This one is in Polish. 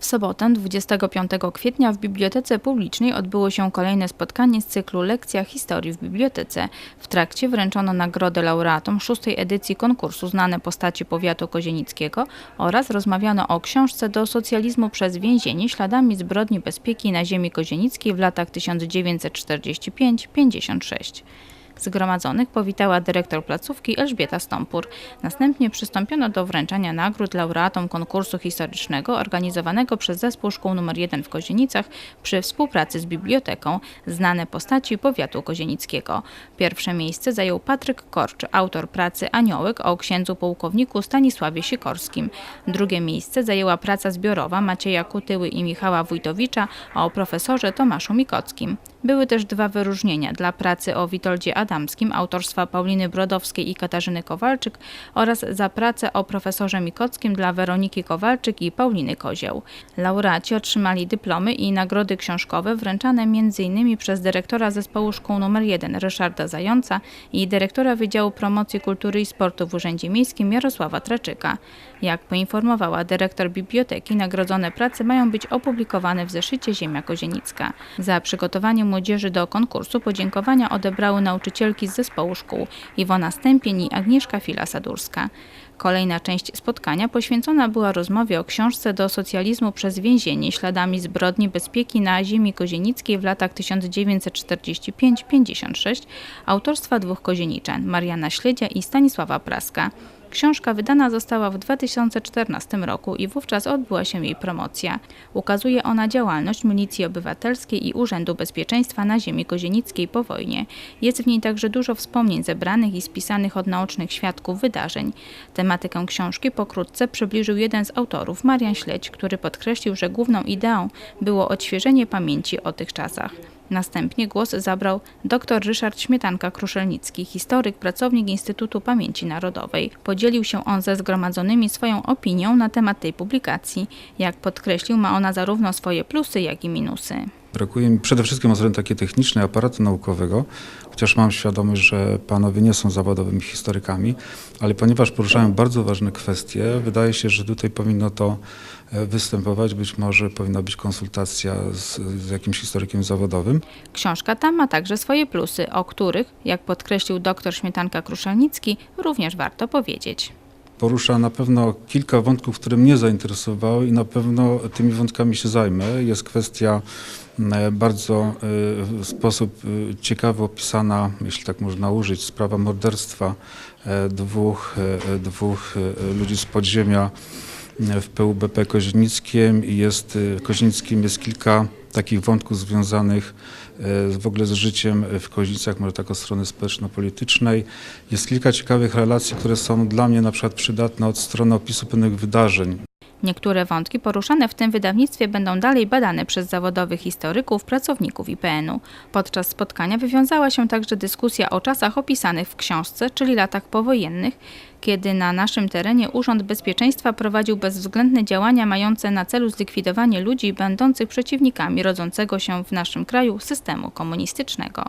W sobotę 25 kwietnia w Bibliotece Publicznej odbyło się kolejne spotkanie z cyklu Lekcja Historii w Bibliotece. W trakcie wręczono nagrodę laureatom szóstej edycji konkursu Znane postaci powiatu kozienickiego oraz rozmawiano o książce Do socjalizmu przez więzienie śladami zbrodni bezpieki na ziemi kozienickiej w latach 1945-56. Zgromadzonych powitała dyrektor placówki Elżbieta Stąpur. Następnie przystąpiono do wręczania nagród laureatom konkursu historycznego organizowanego przez Zespół Szkół nr 1 w Kozienicach przy współpracy z biblioteką Znane postaci powiatu kozienickiego. Pierwsze miejsce zajął Patryk Korcz, autor pracy Aniołek o księdzu pułkowniku Stanisławie Sikorskim. Drugie miejsce zajęła praca zbiorowa Macieja Kutyły i Michała Wójtowicza o profesorze Tomaszu Mikockim. Były też dwa wyróżnienia dla pracy o Witoldzie Adamskim autorstwa Pauliny Brodowskiej i Katarzyny Kowalczyk oraz za pracę o profesorze Mikockim dla Weroniki Kowalczyk i Pauliny Kozioł. Laureaci otrzymali dyplomy i nagrody książkowe wręczane m.in. przez dyrektora Zespołu Szkół nr 1 Ryszarda Zająca i dyrektora Wydziału Promocji Kultury i Sportu w Urzędzie Miejskim Jarosława Traczyka. Jak poinformowała dyrektor biblioteki, nagrodzone prace mają być opublikowane w zeszycie Ziemia Kozienicka. Za przygotowanie młodzieży do konkursu podziękowania odebrały nauczycielki z zespołu szkół Iwona Stępień i Agnieszka Fila-Sadurska. Kolejna część spotkania poświęcona była rozmowie o książce do socjalizmu przez więzienie śladami zbrodni bezpieki na ziemi kozienickiej w latach 1945-56 autorstwa dwóch kozieniczan, Mariana Śledzia i Stanisława Praska. Książka wydana została w 2014 roku i wówczas odbyła się jej promocja. Ukazuje ona działalność Milicji Obywatelskiej i Urzędu Bezpieczeństwa na ziemi kozienickiej po wojnie. Jest w niej także dużo wspomnień zebranych i spisanych od naocznych świadków wydarzeń. Tematykę książki pokrótce przybliżył jeden z autorów, Marian Śledź, który podkreślił, że główną ideą było odświeżenie pamięci o tych czasach. Następnie głos zabrał dr Ryszard Śmietanka-Kruszelnicki, historyk, pracownik Instytutu Pamięci Narodowej. Podzielił się on ze zgromadzonymi swoją opinią na temat tej publikacji. Jak podkreślił, ma ona zarówno swoje plusy, jak i minusy. Brakuje mi przede wszystkim od strony takiej technicznej aparatu naukowego, chociaż mam świadomość, że panowie nie są zawodowymi historykami, ale ponieważ poruszają bardzo ważne kwestie, wydaje się, że tutaj powinno to występować. Być może powinna być konsultacja z, z jakimś historykiem zawodowym. Książka ta ma także swoje plusy, o których, jak podkreślił dr Śmietanka-Kruszelnicki, również warto powiedzieć. Porusza na pewno kilka wątków, które mnie zainteresowały i na pewno tymi wątkami się zajmę. Jest kwestia e, bardzo e, w sposób e, ciekawy opisana, jeśli tak można użyć, sprawa morderstwa dwóch, dwóch ludzi z podziemia w PUBP Kozienickiem i jest w Kozienickim jest kilka takich wątków związanych z- w ogóle z życiem w Kozienicach, może tak od strony społeczno-politycznej. Jest kilka ciekawych relacji, które są dla mnie na przykład przydatne od strony opisu pewnych wydarzeń. Niektóre wątki poruszane w tym wydawnictwie będą dalej badane przez zawodowych historyków, pracowników IPN-u. Podczas spotkania wywiązała się także dyskusja o czasach opisanych w książce, czyli latach powojennych, kiedy na naszym terenie Urząd Bezpieczeństwa prowadził bezwzględne działania mające na celu zlikwidowanie ludzi będących przeciwnikami rodzącego się w naszym kraju systemu komunistycznego.